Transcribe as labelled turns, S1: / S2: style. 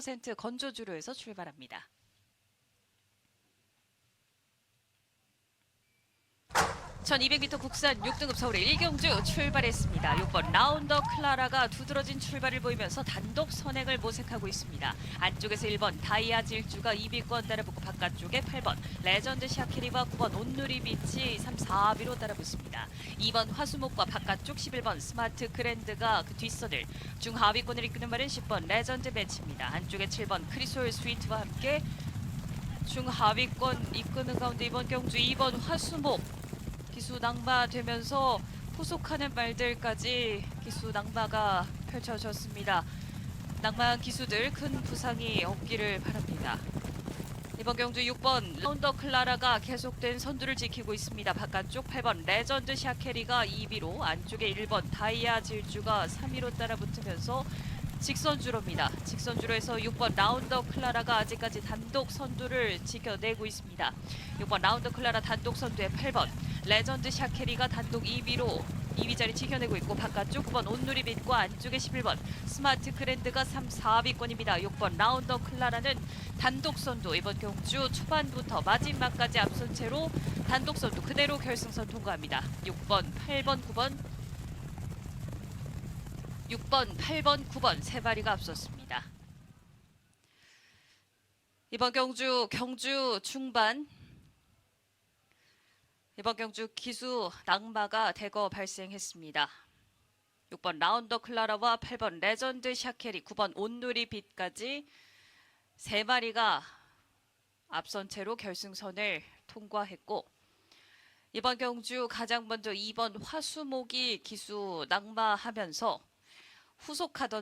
S1: 10% 건조주로에서 출발합니다. (1200m) 국산 6등급 서울의 1경주 출발했습니다. 6번 라운더 클라라가 두드러진 출발을 보이면서 단독 선행을 모색하고 있습니다. 안쪽에서 1번 다이아 질주가 2위권 따라붙고 바깥쪽에 8번 레전드 샤키리와 9번 온누리 비치 3, 4위로 따라붙습니다. 2번 화수목과 바깥쪽 11번 스마트 그랜드가 그 뒷선을 중하위권을 이끄는 말은 10번 레전드 매치입니다. 안쪽에 7번 크리솔 스위트와 함께 중하위권 이끄는 가운데 이번 경주 2번 화수목 기수 낭바되면서 포속하는 말들까지 기수 낭바가 펼쳐졌습니다. 낭만 기수들 큰 부상이 없기를 바랍니다. 이번 경주 6번 라운더 클라라가 계속된 선두를 지키고 있습니다. 바깥쪽 8번 레전드 샤케리가 2위로 안쪽에 1번 다이아 질주가 3위로 따라붙으면서 직선주로입니다. 직선주로에서 6번 라운더 클라라가 아직까지 단독 선두를 지켜내고 있습니다. 6번 라운더 클라라 단독 선두에 8번 레전드 샤케리가 단독 2위로 2위 자리 지켜내고 있고 바깥쪽 9번 온누리빛과 안쪽에 11번 스마트 그랜드가 3, 4위권입니다. 6번 라운더 클라라는 단독 선두 이번 경주 초반부터 마지막까지 앞선 채로 단독 선두 그대로 결승선 통과합니다. 6번, 8번, 9번 6번, 8번, 9번 세 마리가 앞섰습니다. 이번 경주 경주 중반 이번 경주 기수 낙마가 대거 발생했습니다. 6번 라운더 클라라와 8번 레전드 샤케리, 9번 온누리 빛까지 세 마리가 앞선 채로 결승선을 통과했고 이번 경주 가장 먼저 2번 화수목이 기수 낙마하면서 후속하던